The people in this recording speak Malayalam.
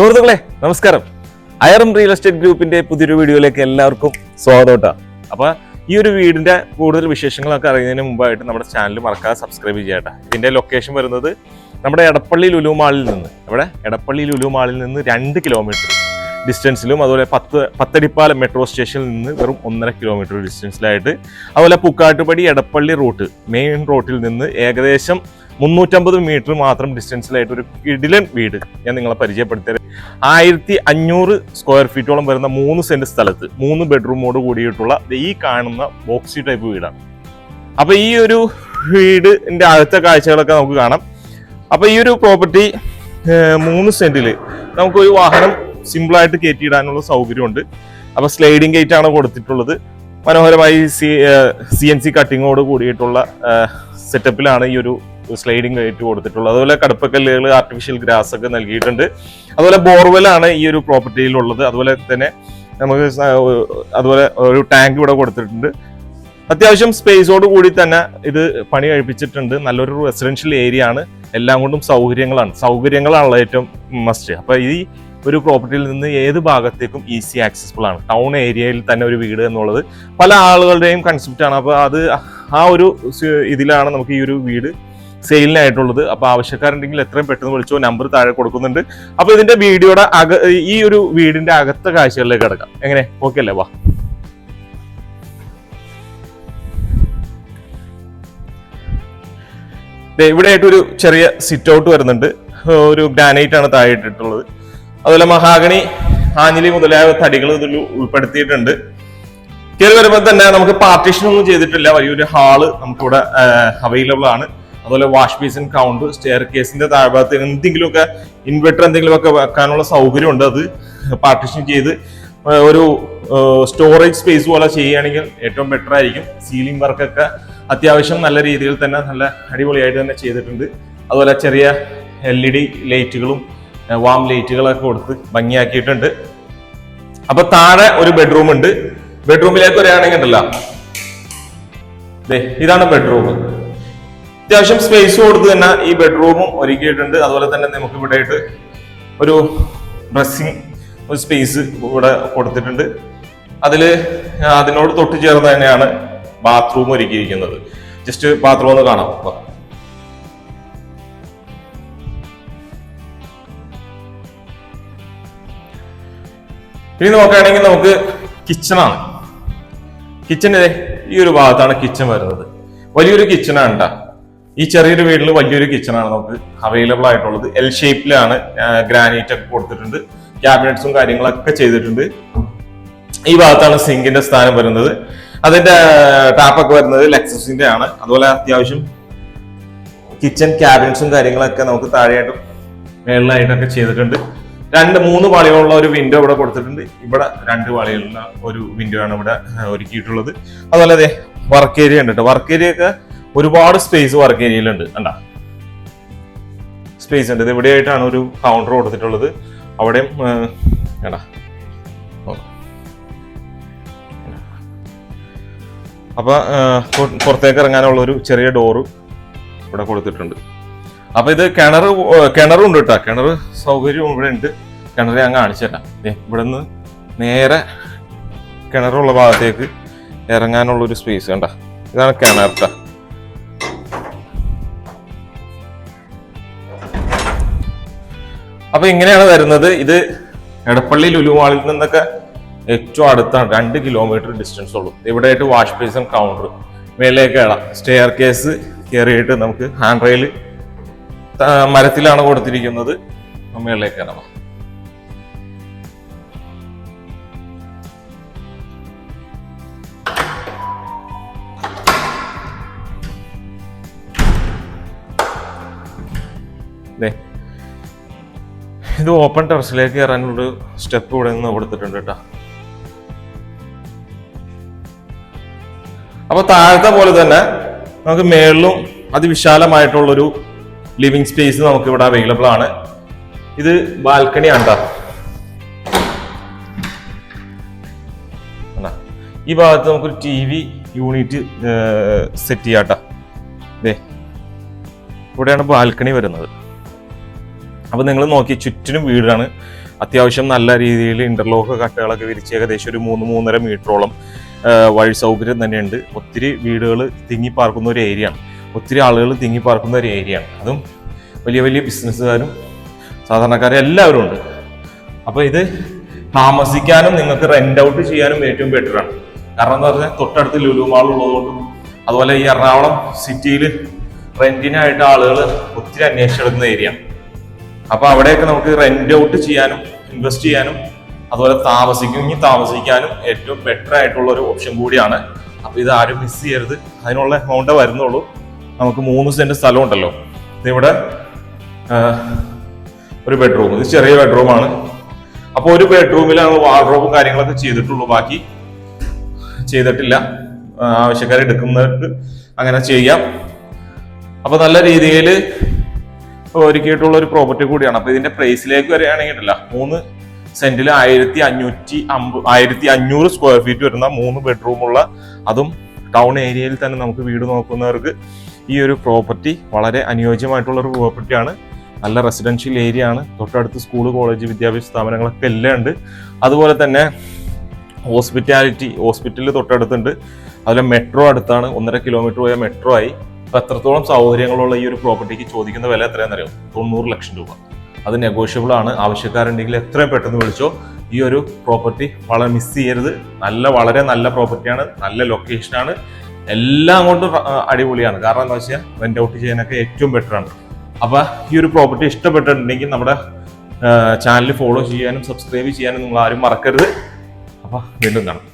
സുഹൃത്തുക്കളെ നമസ്കാരം. അയറും റിയൽ എസ്റ്റേറ്റ് ഗ്രൂപ്പിന്റെ പുതിയൊരു വീഡിയോയിലേക്ക് എല്ലാവർക്കും സ്വാഗതം അപ്പൊ ഈ ഒരു വീടിന്റെ കൂടുതൽ വിശേഷങ്ങളൊക്കെ അറിയുന്നതിന് മുമ്പായിട്ട് നമ്മുടെ ചാനൽ മറക്കാതെ സബ്സ്ക്രൈബ് ചെയ്യട്ടെ ഇതിന്റെ ലൊക്കേഷൻ വരുന്നത് നമ്മുടെ എടപ്പള്ളി ലുലു മാളിൽ നിന്ന്. ഇവിടെ എടപ്പള്ളി ലുലു മാളിൽ നിന്ന് രണ്ട് കിലോമീറ്റർ ഡിസ്റ്റൻസിലും അതുപോലെ പത്ത് പത്തടിപ്പാലം മെട്രോ സ്റ്റേഷനിൽ നിന്ന് വെറും ഒന്നര കിലോമീറ്റർ ഡിസ്റ്റൻസിലായിട്ട് അതുപോലെ പുക്കാട്ടുപടി എടപ്പള്ളി റൂട്ട് മെയിൻ റോട്ടിൽ നിന്ന് ഏകദേശം മുന്നൂറ്റമ്പത് മീറ്റർ മാത്രം ഡിസ്റ്റൻസിലായിട്ട് ഒരു കിടിലൻ വീട് ഞാൻ നിങ്ങളെ പരിചയപ്പെടുത്തിയത് ആയിരത്തി അഞ്ഞൂറ് സ്ക്വയർ ഫീറ്റോളം വരുന്ന മൂന്ന് സെന്റ് സ്ഥലത്ത് മൂന്ന് ബെഡ്റൂമോട് കൂടിയിട്ടുള്ള ഈ കാണുന്ന ബോക്സി ടൈപ്പ് വീടാണ്. അപ്പൊ ഈ ഒരു വീടിന്റെ അടുത്ത കാഴ്ചകളൊക്കെ നമുക്ക് കാണാം. അപ്പൊ ഈ ഒരു പ്രോപ്പർട്ടി മൂന്ന് സെന്റിൽ നമുക്കൊരു വാഹനം സിമ്പിളായിട്ട് കയറ്റിയിടാനുള്ള സൗകര്യമുണ്ട്. അപ്പൊ സ്ലൈഡിംഗ് ഗേറ്റ് ആണ് കൊടുത്തിട്ടുള്ളത്. മനോഹരമായി സി സി എൻ സി കട്ടിങ്ങോട് കൂടിയിട്ടുള്ള സെറ്റപ്പിലാണ് ഈ ഒരു സ്ലൈഡിംഗ് ഗേറ്റ് കൊടുത്തിട്ടുള്ളത് അതുപോലെ കടുപ്പക്കല്ലുകൾ ആർട്ടിഫിഷ്യൽ ഗ്രാസ് ഒക്കെ നൽകിയിട്ടുണ്ട്. അതുപോലെ ബോർവെല്ലാണ് ഈ ഒരു പ്രോപ്പർട്ടിയിലുള്ളത് അതുപോലെ തന്നെ നമുക്ക് അതുപോലെ ഒരു ടാങ്ക് ഇവിടെ കൊടുത്തിട്ടുണ്ട്. അത്യാവശ്യം സ്പേസോട് കൂടി തന്നെ ഇത് പണി കഴിപ്പിച്ചിട്ടുണ്ട്. നല്ലൊരു റെസിഡൻഷ്യൽ ഏരിയ ആണ്. എല്ലാം കൊണ്ടും സൗകര്യങ്ങളാണ്. സൗകര്യങ്ങളാണല്ലോ ഏറ്റവും മസ്റ്റ് അപ്പൊ ഈ ഒരു പ്രോപ്പർട്ടിയിൽ നിന്ന് ഏത് ഭാഗത്തേക്കും ഈസി ആക്സസിബിൾ ആണ്. ടൗൺ ഏരിയയിൽ തന്നെ ഒരു വീട് എന്നുള്ളത് പല ആളുകളുടെയും കൺസെപ്റ്റ് ആണ്. അപ്പൊ അത് ആ ഒരു ഇതിലാണ് നമുക്ക് ഈ ഒരു വീട് സെയിലിനായിട്ടുള്ളത്. അപ്പൊ ആവശ്യക്കാരുണ്ടെങ്കിൽ എത്രയും പെട്ടെന്ന് വിളിച്ചോ നമ്പർ താഴെ കൊടുക്കുന്നുണ്ട്. അപ്പോൾ ഇതിന്റെ വീഡിയോയുടെ അക ഈ ഒരു വീടിന്റെ അകത്തെ കാഴ്ചകളിലേക്ക് കിടക്കാം. എങ്ങനെ? ഓക്കെ അല്ലേ? വാ. ഇവിടെ ഇവിടെയായിട്ട് ഒരു ചെറിയ സിറ്റ് ഔട്ട് വരുന്നുണ്ട് ഒരു ഗ്രാനൈറ്റ് ആണ് താഴെ ഇട്ടിട്ടുള്ളത്. അതുപോലെ മഹാഗണി ആഞ്ഞിലി മുതലായ തടികൾ ഇതിൽ ഉൾപ്പെടുത്തിയിട്ടുണ്ട്. കയറി വരുമ്പോൾ തന്നെ നമുക്ക് പാർട്ടീഷൻ ഒന്നും ചെയ്തിട്ടില്ല. വലിയൊരു ഹാൾ നമുക്കിവിടെ അവൈലബിൾ ആണ്. അതുപോലെ വാഷ് ബേസിൻ കൗണ്ട് സ്റ്റെയർ കേസിന്റെ താഴ്ഭാഗത്ത് എന്തെങ്കിലുമൊക്കെ ഇൻവെർട്ടർ എന്തെങ്കിലുമൊക്കെ വെക്കാനുള്ള സൗകര്യമുണ്ട്. അത് പാർട്ടിഷൻ ചെയ്ത് ഒരു സ്റ്റോറേജ് സ്പേസ് പോലെ ചെയ്യുകയാണെങ്കിൽ ഏറ്റവും ബെറ്റർ ആയിരിക്കും. സീലിംഗ് വർക്കൊക്കെ അത്യാവശ്യം നല്ല രീതിയിൽ തന്നെ നല്ല അടിപൊളിയായിട്ട് തന്നെ ചെയ്തിട്ടുണ്ട്. അതുപോലെ ചെറിയ എൽ ഇ ഡി ലൈറ്റുകളും വാം ലൈറ്റുകളൊക്കെ കൊടുത്ത് ഭംഗിയാക്കിയിട്ടുണ്ട്. അപ്പൊ താഴെ ഒരു ബെഡ്റൂം ഉണ്ട്. ബെഡ്റൂമിലേക്ക് വരികയാണെങ്കിൽ ഉണ്ടല്ലോ. ഇതാണ് ബെഡ്റൂം അത്യാവശ്യം സ്പേസ് കൊടുത്ത് തന്നെ ഈ ബെഡ്റൂമും ഒരുക്കിയിട്ടുണ്ട്. അതുപോലെ തന്നെ നമുക്ക് ഇവിടെ ആയിട്ട് ഒരു ഡ്രസ്സിങ് ഒരു സ്പേസ് ഇവിടെ കൊടുത്തിട്ടുണ്ട്. അതിൽ അതിനോട് തൊട്ട് ചേർന്ന് തന്നെയാണ് ബാത്റൂം ഒരുക്കിയിരിക്കുന്നത്. ജസ്റ്റ് ബാത്റൂം ഒന്ന് കാണാം. ഇനി നോക്കുകയാണെങ്കിൽ നമുക്ക് കിച്ചണാണ് കിച്ചൺ ഈ ഒരു ഭാഗത്താണ് കിച്ചൺ വരുന്നത്. വലിയൊരു കിച്ചണാണ് ട്ടാ. ഈ ചെറിയൊരു വീട്ടിൽ വലിയൊരു കിച്ചണാണ് നമുക്ക് അവൈലബിൾ ആയിട്ടുള്ളത്. എൽ ഷേപ്പിലാണ് ഗ്രാനൈറ്റ് ഒക്കെ കൊടുത്തിട്ടുണ്ട്. ക്യാബിനറ്റ്സും കാര്യങ്ങളൊക്കെ ചെയ്തിട്ടുണ്ട്. ഈ ഭാഗത്താണ് സിങ്കിന്റെ സ്ഥാനം വരുന്നത്. അതിന്റെ ടാപ്പൊക്കെ വരുന്നത് ലെക്സസിന്റെ ആണ്. അതുപോലെ അത്യാവശ്യം കിച്ചൺ ക്യാബിനറ്റ്സും കാര്യങ്ങളൊക്കെ നമുക്ക് താഴെയായിട്ടും മേളിലായിട്ടൊക്കെ ചെയ്തിട്ടുണ്ട്. രണ്ട് മൂന്ന് പാളികളുള്ള ഒരു വിൻഡോ ഇവിടെ കൊടുത്തിട്ടുണ്ട്. ഇവിടെ രണ്ട് പാളികളുള്ള ഒരു വിൻഡോ ആണ് ഇവിടെ ഒരുക്കിയിട്ടുള്ളത്. അതുപോലെ അതെ വർക്ക് ഏരിയ ഉണ്ട് കേട്ടോ വർക്ക് ഏരിയ ഒക്കെ ഒരുപാട് സ്പേസ് വർക്ക് ഏരിയയിലുണ്ട് അല്ല സ്പേസ് ഉണ്ട് ഇത് ഇവിടെയായിട്ടാണ് ഒരു കൗണ്ടർ കൊടുത്തിട്ടുള്ളത്. അവിടെയും. അപ്പൊ പുറത്തേക്ക് ഇറങ്ങാനുള്ള ഒരു ചെറിയ ഡോറ് ഇവിടെ കൊടുത്തിട്ടുണ്ട്. അപ്പൊ ഇത് കിണർ കിണറും ഉണ്ട് കേട്ടോ. കിണർ സൗകര്യവും ഇവിടെ ഉണ്ട്. കിണർ ഞാൻ കാണിച്ചു ഇവിടെ നിന്ന് നേരെ കിണറുള്ള ഭാഗത്തേക്ക് ഇറങ്ങാനുള്ള ഒരു സ്പേസ് കണ്ട? ഇതാണ് കിണർ ട്ടാ. അപ്പൊ ഇങ്ങനെയാണ് വരുന്നത്. ഇത് എടപ്പള്ളി ലുലുമാളിൽ നിന്നൊക്കെ ഏറ്റവും അടുത്താണ്. രണ്ട് കിലോമീറ്റർ ഡിസ്റ്റൻസ് ഉള്ളൂ. ഇവിടെയായിട്ട് വാഷ് ബേസും കൗണ്ടർ മേലേക്ക് ഇടാം സ്റ്റെയർ കേസ് കയറിയിട്ട് നമുക്ക് ഹാൻഡ് റെയിൽ മരത്തിലാണ് കൊടുത്തിരിക്കുന്നത്. മേളിലേക്ക് കയറാം ഇത് ഓപ്പൺ ടെറസിലേക്ക് കയറാനൊരു സ്റ്റെപ്പ് ഇവിടെ നിന്ന് കൊടുത്തിട്ടുണ്ട് കേട്ടോ. അപ്പൊ താഴത്തെ പോലെ തന്നെ നമുക്ക് മേളിലും അതിവിശാലമായിട്ടുള്ളൊരു ലിവിങ് സ്പേസ് നമുക്ക് ഇവിടെ അവൈലബിൾ ആണ്. ഇത് ബാൽക്കണി ആണ് ഈ ഭാഗത്ത് നമുക്കൊരു ടി വി യൂണിറ്റ് സെറ്റ് ചെയ്യാട്ടാ ദേ ഇവിടെയാണ് ബാൽക്കണി വരുന്നത്. അപ്പോൾ നിങ്ങൾ നോക്കി ചുറ്റിനും വീടാണ്. അത്യാവശ്യം നല്ല രീതിയിൽ ഇന്റർലോക്ക് കട്ടകളൊക്കെ വിരിച്ച് ഏകദേശം ഒരു മൂന്ന് മൂന്നര മീറ്ററോളം വഴി സൗകര്യം തന്നെയുണ്ട്. ഒത്തിരി വീടുകൾ തിങ്ങി പാർക്കുന്ന ഒരു ഏരിയ ആണ്. ഒത്തിരി ആളുകൾ തിങ്ങി പാർക്കുന്ന ഒരു ഏരിയ ആണ്. അതും വലിയ വലിയ ബിസിനസ്സുകാരും സാധാരണക്കാരും എല്ലാവരും ഉണ്ട്. അപ്പോൾ ഇത് താമസിക്കാനും നിങ്ങൾക്ക് റെന്റ് ഔട്ട് ചെയ്യാനും ഏറ്റവും ബെറ്ററാണ് ആണ്. കാരണം എന്ന് പറഞ്ഞാൽ തൊട്ടടുത്ത് ലുലു മാൾ ഉള്ളതുകൊണ്ടും അതുപോലെ ഈ എറണാകുളം സിറ്റിയിൽ റെന്റിനായിട്ട് ആളുകൾ ഒത്തിരി അന്വേഷിച്ചെടുക്കുന്ന ഏരിയ അപ്പൊ അവിടെയൊക്കെ നമുക്ക് റെന്റ് ഔട്ട് ചെയ്യാനും ഇൻവെസ്റ്റ് ചെയ്യാനും അതുപോലെ താമസിക്കും താമസിക്കാനും ഏറ്റവും ബെറ്റർ ആയിട്ടുള്ള ഒരു ഓപ്ഷൻ കൂടിയാണ്. അപ്പൊ ഇത് ആരും മിസ് ചെയ്യരുത്. അതിനുള്ള എമൗണ്ട് വരുന്നുള്ളൂ. നമുക്ക് മൂന്ന് സെന്റ് സ്ഥലം ഉണ്ടല്ലോ. ഇവിടെ ഒരു ബെഡ്റൂം ഇത് ചെറിയ ബെഡ്റൂമാണ് അപ്പോൾ ഒരു ബെഡ്റൂമിലാണ് വാർഡ്രോബും കാര്യങ്ങളൊക്കെ ചെയ്തിട്ടുള്ളൂ. ബാക്കി ചെയ്തിട്ടില്ല. ആവശ്യക്കാരെടുക്കുന്നവർക്ക് അങ്ങനെ ചെയ്യാം. അപ്പൊ നല്ല രീതിയിൽ ഒരുക്കിയിട്ടുള്ള ഒരു പ്രോപ്പർട്ടി കൂടിയാണ്. അപ്പൊ ഇതിന്റെ പ്രൈസിലേക്ക് വരികയാണെങ്കിലല്ല മൂന്ന് സെന്റിൽ ആയിരത്തി അഞ്ഞൂറ്റി അമ്പത് ആയിരത്തി അഞ്ഞൂറ് സ്ക്വയർ ഫീറ്റ് വരുന്ന മൂന്ന് ബെഡ്റൂമുള്ള അതും ടൗൺ ഏരിയയിൽ തന്നെ നമുക്ക് വീട് നോക്കുന്നവർക്ക് ഈ ഒരു പ്രോപ്പർട്ടി വളരെ അനുയോജ്യമായിട്ടുള്ള ഒരു പ്രോപ്പർട്ടിയാണ് നല്ല റെസിഡൻഷ്യൽ ഏരിയ ആണ്. തൊട്ടടുത്ത് സ്കൂൾ കോളേജ് വിദ്യാഭ്യാസ സ്ഥാപനങ്ങളൊക്കെ എല്ലാം ഉണ്ട്. അതുപോലെ തന്നെ ഹോസ്പിറ്റാലിറ്റി ഹോസ്പിറ്റലിൽ തൊട്ടടുത്തുണ്ട്. അതുപോലെ മെട്രോ അടുത്താണ്. ഒന്നര കിലോമീറ്റർ പോയ മെട്രോ ആയി. അപ്പൊ എത്രത്തോളം സൗകര്യങ്ങളുള്ള ഈ ഒരു പ്രോപ്പർട്ടിക്ക് ചോദിക്കുന്ന വില എത്രയാണെന്ന് അറിയാം തൊണ്ണൂറ് ലക്ഷം രൂപ. അത് നെഗോഷ്യബിൾ ആണ്. ആവശ്യക്കാരുണ്ടെങ്കിൽ എത്രയും പെട്ടെന്ന് വിളിച്ചോ. ഈ ഒരു പ്രോപ്പർട്ടി വളരെ മിസ് ചെയ്യരുത്. നല്ല വളരെ നല്ല പ്രോപ്പർട്ടിയാണ് നല്ല ലൊക്കേഷനാണ് എല്ലാം കൊണ്ടും അടിപൊളിയാണ്. കാരണം എന്താ വെച്ചാൽ റെന്റ് ഔട്ട് ചെയ്യാനൊക്കെ ഏറ്റവും ബെറ്റർ ആണ്. അപ്പൊ ഈ ഒരു പ്രോപ്പർട്ടി ഇഷ്ടപ്പെട്ടിട്ടുണ്ടെങ്കിൽ നമ്മുടെ ചാനൽ ഫോളോ ചെയ്യാനും സബ്സ്ക്രൈബ് ചെയ്യാനും നിങ്ങൾ ആരും മറക്കരുത്. അപ്പൊ വീണ്ടും കാണാം.